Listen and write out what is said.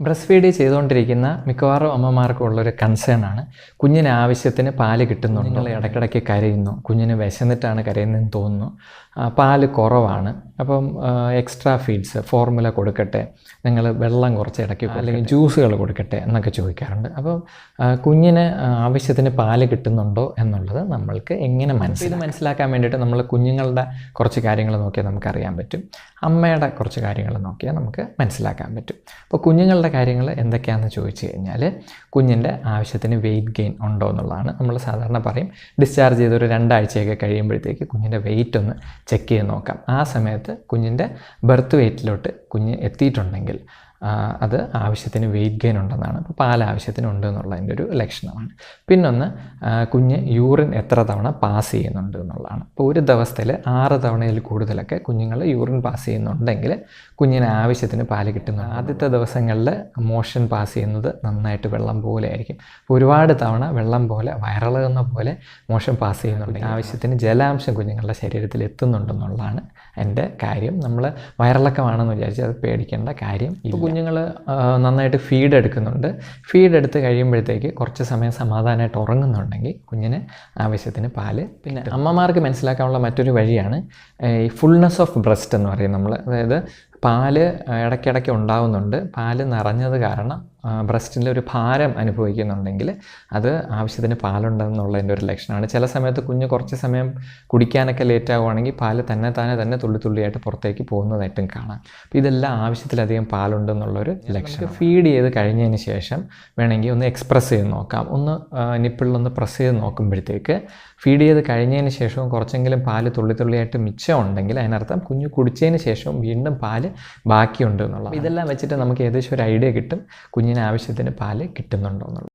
Breast feed ചെയ്തുകൊണ്ടിരിക്കുന്ന മിക്കവാറും അമ്മമാർക്കും ഉള്ളൊരു കൺസേൺ ആണ്. കുഞ്ഞിന് ആവശ്യത്തിന് പാൽ കിട്ടുന്നുണ്ടോ. നിങ്ങൾ ഇടയ്ക്കിടയ്ക്ക് കരയുന്നു. കുഞ്ഞിന് വിശന്നിട്ടാണ് കരയുന്നതെന്ന് തോന്നുന്നു. പാൽ കുറവാണ്. അപ്പം എക്സ്ട്രാ ഫീഡ്സ് ഫോർമുല കൊടുക്കട്ടെ. നിങ്ങൾ വെള്ളം കുറച്ച് ഇടയ്ക്ക് അല്ലെങ്കിൽ ജ്യൂസുകൾ കൊടുക്കട്ടെ എന്നൊക്കെ ചോദിക്കാറുണ്ട്. അപ്പം കുഞ്ഞിന് ആവശ്യത്തിന് പാൽ കിട്ടുന്നുണ്ടോ എന്നുള്ളത് നമ്മൾക്ക് എങ്ങനെ മനസ്സിൽ മനസ്സിലാക്കാൻ വേണ്ടിയിട്ട് നമ്മൾ കുഞ്ഞുങ്ങളുടെ കുറച്ച് കാര്യങ്ങൾ നോക്കിയാൽ നമുക്കറിയാൻ പറ്റും. അമ്മയുടെ കുറച്ച് കാര്യങ്ങൾ നോക്കിയാൽ നമുക്ക് മനസ്സിലാക്കാൻ പറ്റും. അപ്പോൾ കുഞ്ഞുങ്ങളുടെ കാര്യങ്ങൾ എന്തൊക്കെയാണെന്ന് ചോദിച്ചു കഴിഞ്ഞാൽ കുഞ്ഞിന്റെ ആവശ്യത്തിന് വെയിറ്റ് ഗെയിൻ ഉണ്ടോ എന്നുള്ളതാണ്. നമ്മൾ സാധാരണ പറയും ഡിസ്ചാർജ് ചെയ്ത് ഒരു രണ്ടാഴ്ചയൊക്കെ കഴിയുമ്പോഴത്തേക്ക് കുഞ്ഞിന്റെ വെയിറ്റ് ഒന്ന് ചെക്ക് ചെയ്ത് നോക്കാം. ആ സമയത്ത് കുഞ്ഞിന്റെ ബർത്ത് വെയിറ്റിലോട്ട് കുഞ്ഞ് എത്തിയിട്ടുണ്ടെങ്കിൽ അത് ആവശ്യത്തിന് വെയിറ്റ് ഗെയിൻ ഉണ്ടെന്നാണ്. അപ്പോൾ പാൽ ആവശ്യത്തിന് ഉണ്ട് എന്നുള്ളതിന്റെ ഒരു ലക്ഷണമാണ്. പിന്നൊന്ന് കുഞ്ഞ് യൂറിൻ എത്ര തവണ പാസ് ചെയ്യുന്നുണ്ട് എന്നുള്ളതാണ്. അപ്പോൾ ഒരു ദിവസത്തിൽ ആറ് തവണയിൽ കൂടുതലൊക്കെ കുഞ്ഞുങ്ങൾ യൂറിൻ പാസ് ചെയ്യുന്നുണ്ടെങ്കിൽ കുഞ്ഞിന് ആവശ്യത്തിന് പാൽ കിട്ടുന്നു ആദ്യത്തെ ദിവസങ്ങളിൽ മോഷൻ പാസ് ചെയ്യുന്നത് നന്നായിട്ട് വെള്ളം പോലെ ആയിരിക്കും. അപ്പോൾ ഒരുപാട് തവണ വെള്ളം പോലെ വയറിളകുന്ന പോലെ മോഷൻ പാസ് ചെയ്യുന്നുണ്ടെങ്കിൽ ആവശ്യത്തിന് ജലാംശം കുഞ്ഞുങ്ങളുടെ ശരീരത്തിൽ എത്തുന്നുണ്ടെന്നുള്ളതാണ് എന്റെ കാര്യം. നമ്മൾ വയറിളക്കമാണെന്ന് വിചാരിച്ച് അത് പേടിക്കേണ്ട കാര്യം ഇപ്പോൾ കുഞ്ഞുങ്ങൾ നന്നായിട്ട് ഫീഡ് എടുക്കുന്നുണ്ട്. ഫീഡ് എടുത്ത് കഴിയുമ്പോഴത്തേക്ക് കുറച്ച് സമയം സമാധാനമായിട്ട് ഉറങ്ങുന്നുണ്ടെങ്കിൽ കുഞ്ഞിന് ആവശ്യത്തിന് പാൽ. പിന്നെ അമ്മമാർക്ക് മനസ്സിലാക്കാനുള്ള മറ്റൊരു വഴിയാണ് ഈ ഫുൾനെസ് ഓഫ് ബ്രസ്റ്റ് എന്ന് പറയും നമ്മൾ അതായത് പാൽ ഇടയ്ക്കിടയ്ക്ക് ഉണ്ടാവുന്നുണ്ട്. പാൽ നിറഞ്ഞത് കാരണം ബ്രസ്റ്റിൽ ഒരു ഭാരം അനുഭവിക്കുന്നുണ്ടെങ്കിൽ അത് ആവശ്യത്തിന് പാലുണ്ടെന്നുള്ളതിന്റെ ഒരു ലക്ഷണമാണ്. ചില സമയത്ത് കുഞ്ഞ് കുറച്ച് സമയം കുടിക്കാനൊക്കെ ലേറ്റ് ആവുകയാണെങ്കിൽ പാൽ തന്നെ താനെ തന്നെ തുള്ളി തുള്ളിയായിട്ട് പുറത്തേക്ക് പോകുന്നതായിട്ടും കാണാം. അപ്പോൾ ഇതെല്ലാം ആവശ്യത്തിലധികം പാലുണ്ടെന്നുള്ളൊരു ലക്ഷണം. ഫീഡ് ചെയ്ത് കഴിഞ്ഞതിന് ശേഷം വേണമെങ്കിൽ ഒന്ന് എക്സ്പ്രസ് ചെയ്ത് നോക്കാം. ഒന്ന് നിപ്പിളിലൊന്ന് പ്രസ് ചെയ്ത് നോക്കുമ്പോഴത്തേക്ക് ഫീഡ് ചെയ്ത് കഴിഞ്ഞതിന് ശേഷവും കുറച്ചെങ്കിലും പാൽ തുള്ളി തുള്ളിയായിട്ട് മിച്ചം ഉണ്ടെങ്കിൽ അതിനർത്ഥം കുഞ്ഞ് കുടിച്ചതിന് ശേഷവും വീണ്ടും പാൽ ബാക്കിയുണ്ട് എന്നുള്ളത് ഇതെല്ലാം വെച്ചിട്ട് നമുക്ക് ഏകദേശം ഒരു ഐഡിയ കിട്ടും. കുഞ്ഞിന് ആവശ്യത്തിന് പാൽ കിട്ടുന്നുണ്ടോ എന്നുള്ളത്.